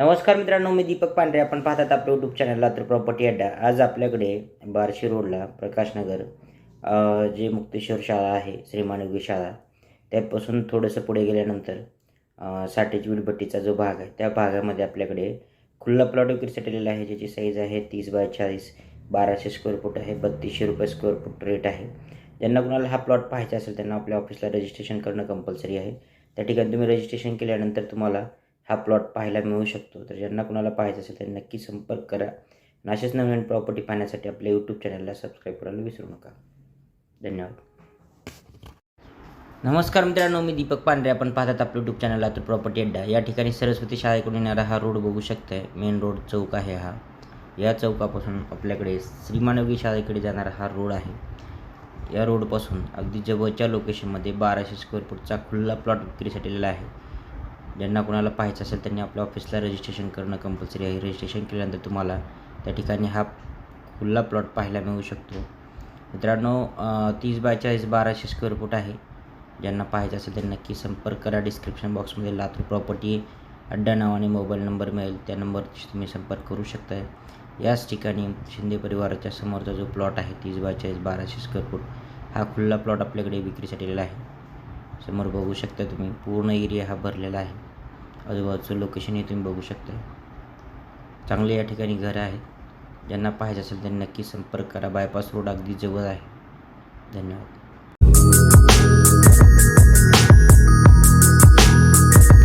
नमस्कार मित्रांनो मी दीपक पांढरे. आपण पाहतात आपलं यूट्यूब चॅनल लातूर प्रॉपर्टी अड्डा. आज आपल्याकडे बार्शी रोडला प्रकाशनगर जे मुक्तेश्वर शाळा आहे श्रीमानवी शाळा त्यापासून थोडंसं पुढे गेल्यानंतर अ, साठेज जो भाग आहे त्या भागामध्ये आपल्याकडे खुल्ला प्लॉट विक्रीसाठी आहे ज्याची साईज आहे तीस बाय चाळीस बाराशे स्क्वेअर फूट आहे बत्तीसशे रुपये स्क्वेअर फूट रेट आहे. ज्यांना कुणाला हा प्लॉट पाहायचा असेल त्यांना आपल्या ऑफिसला रजिस्ट्रेशन करणं कंपल्सरी आहे. त्या ठिकाणी तुम्ही रजिस्ट्रेशन केल्यानंतर तुम्हाला हा प्लॉट पाहायला मिळू शकतो. तर ज्यांना कुणाला पाहायचं असेल त्यांनी नक्की संपर्क करा. आणि असेच नवीन प्रॉपर्टी पाहण्यासाठी आपल्या यूट्यूब चॅनलला सबस्क्राईब करायला विसरू नका. धन्यवाद. नमस्कार मित्रांनो मी दीपक पांढरे. आपण पाहतात आपलं यूट्यूब चॅनल लातूर प्रॉपर्टी अड्डा. या ठिकाणी सरस्वती शाळेकडून येणारा हा रोड बघू शकताय. मेन रोड चौक आहे हा. या चौकापासून आपल्याकडे श्रीमानवी शाळेकडे जाणारा हा रोड आहे. या रोडपासून अगदी जवळच्या लोकेशनमध्ये बाराशे स्क्वेअर फूटचा खुल्ला प्लॉट विक्रीसाठी आहे. ज्यांना कोणाला पाहायचं असेल त्यांनी आपल्या ऑफिसला रजिस्ट्रेशन करणं कंपल्सरी आहे. रजिस्ट्रेशन केल्यानंतर तुम्हाला त्या ठिकाणी हा खुल्ला प्लॉट पाहायला मिळू शकतो. मित्रांनो तीस बाय चाळीस बाराशे स्क्वेअर फूट आहे. ज्यांना पाहायचं असेल त्यांना नक्की संपर्क करा. डिस्क्रिप्शन बॉक्समध्ये लातूर प्रॉपर्टी अड्डा नावाने मोबाईल नंबर मिळेल. त्या नंबरशी तुम्ही संपर्क करू शकता याच ठिकाणी शिंदे परिवाराच्या समोरचा जो प्लॉट आहे तीस बाय चाळीस बाराशे स्क्वेअर फूट हा खुल्ला प्लॉट आपल्याकडे विक्रीसाठी आहे. समोर बघू शकता तुम्ही पूर्ण एरिया हा भरलेला आहे. आजूबाजूचं लोकेशनही तुम्ही बघू शकता. चांगले या ठिकाणी घरं आहेत. ज्यांना पाहायचं असेल त्यांनी नक्की संपर्क करा. बायपास रोड अगदी जवळ आहे. धन्यवाद.